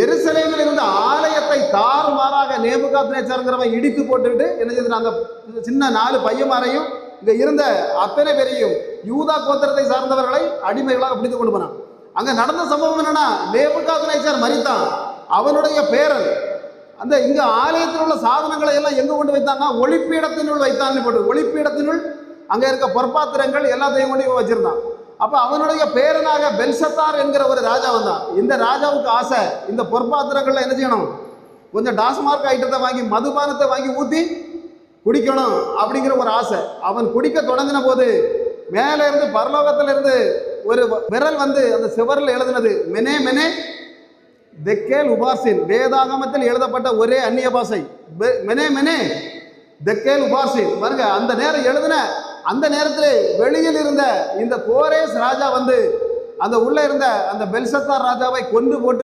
எருசலேமில் இருந்த ஆலயத்தை தாறுமாறாக நேபுகாத் நேச்சாருங்கிறவன் இடித்து போட்டுட்டு என்ன செய்து அந்த சின்ன நாலு பையன்மாரையும் இங்கே இருந்த அத்தனை பேரையும் யூதா கோத்திரத்தை சார்ந்தவர்களை அடிமைகளாக பிடித்து கொண்டு போனான். அங்கே நடந்த சம்பவம் என்னன்னா நேபுகாத் நேச்சார் மறித்தான் அவனுடைய பேரன். அந்த இங்கே ஆலயத்தில் உள்ள சாதனங்களை எல்லாம் எங்க கொண்டு வைத்தாங்கன்னா ஒளிப்பீடத்தினுள் வைத்தான் போட்டு ஒளிப்பீடத்தினுள் அங்கே இருக்க பொற்பாத்திரங்கள் எல்லாத்தையும் கொண்டு வச்சிருந்தான். அப்ப அவனுடைய பேரனாக பெல்சத்தார் என்கிற ஒரு ராஜா வந்தான் இந்த ராஜாவுக்கு ஆசை இந்த பொற்பாத்திரங்கள்ல என்ன செய்யணும்? கொஞ்சம் டாஸ்மார்க் ஐட்டத்தை வாங்கி மதுபானத்தை வாங்கி ஊத்தி குடிக்கணும் அப்படிங்கிற ஒரு ஆசை. அவன் குடிக்க தொடங்கின போது மேலே இருந்து பரலோகத்துல இருந்து ஒரு விரல் வந்து அந்த சிவரில் எழுதினது மெனே மெனே தெக்கேல் உபாசின். வேதாகமத்தில் எழுதப்பட்ட ஒரே அந்நிய பாசை மெனே மெனே தெக்கேல் உபாசின். பாருங்க அந்த நேரம் எழுதின அந்த நேரத்தில் வெளியில் இருந்த இந்த கோரேஸ் ராஜா வந்து அந்த உள்ள இருந்த அந்த பெல்சத்தார் ராஜாவை கொண்டு போட்டு